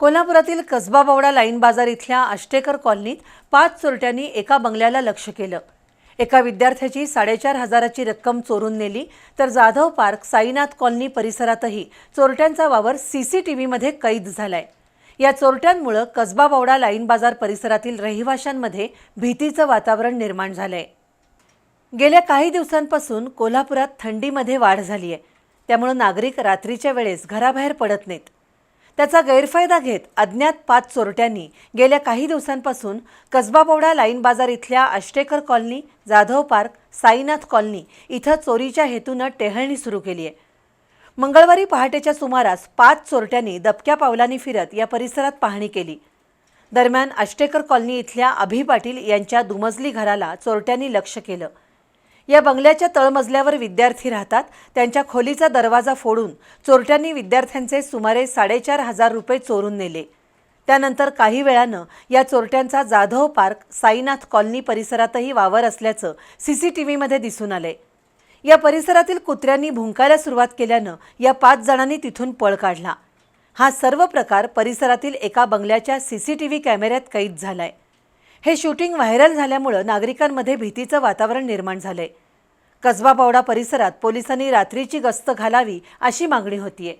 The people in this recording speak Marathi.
कोल्हापुरातील कसबा बावडा लाईन बाजार इथल्या आष्टेकर कॉलनीत पाच चोरट्यांनी एका बंगल्याला लक्ष केलं. एका विद्यार्थ्याची साडेचार हजाराची रक्कम चोरून नेली तर जाधव पार्क साईनाथ कॉलनी परिसरातही चोरट्यांचा वावर सीसीटीव्हीमध्ये कैद झालाय. या चोरट्यांमुळे कसबा बावडा लाईन बाजार परिसरातील रहिवाशांमध्ये भीतीचं वातावरण निर्माण झालंय. गेल्या काही दिवसांपासून कोल्हापुरात थंडीमध्ये वाढ झाली आहे त्यामुळे नागरिक रात्रीच्या वेळेस घराबाहेर पडत नाहीत. त्याचा गैरफायदा घेत अज्ञात पाच चोरट्यांनी गेल्या काही दिवसांपासून कसबा लाईन बाजार इथल्या Ashtekar colony Jadhav park Sainath colony इथं चोरीच्या हेतूनं टेहळणी सुरू केली आहे. मंगळवारी पहाटेच्या सुमारास पाच चोरट्यांनी दबक्या पावलांनी फिरत या परिसरात पाहणी केली. दरम्यान आष्टेकर कॉलनी इथल्या अभि पाटील यांच्या दुमजली घराला चोरट्यांनी लक्ष केलं. या बंगल्याच्या तळमजल्यावर विद्यार्थी राहतात. त्यांच्या खोलीचा दरवाजा फोडून चोरट्यांनी विद्यार्थ्यांचे सुमारे साडेचार हजार रुपये चोरून नेले. त्यानंतर काही वेळानं या चोरट्यांचा जाधव पार्क साईनाथ कॉलनी परिसरातही वावर असल्याचं सी सी टी व्हीमध्ये दिसून आले या परिसरातील कुत्र्यांनी भुंकायला सुरुवात केल्यानं या पाच जणांनी तिथून पळ काढला. हा सर्व प्रकार परिसरातील एका बंगल्याच्या सी सी टी व्ही कॅमेऱ्यात कैद झालाय. हे शूटिंग व्हायरल झाल्यामुळं नागरिकांमध्ये भीतीचं वातावरण निर्माण झालंय. कसबा पावडा परिसरात पोलिसांनी रात्रीची गस्त घालावी अशी मागणी होतीये.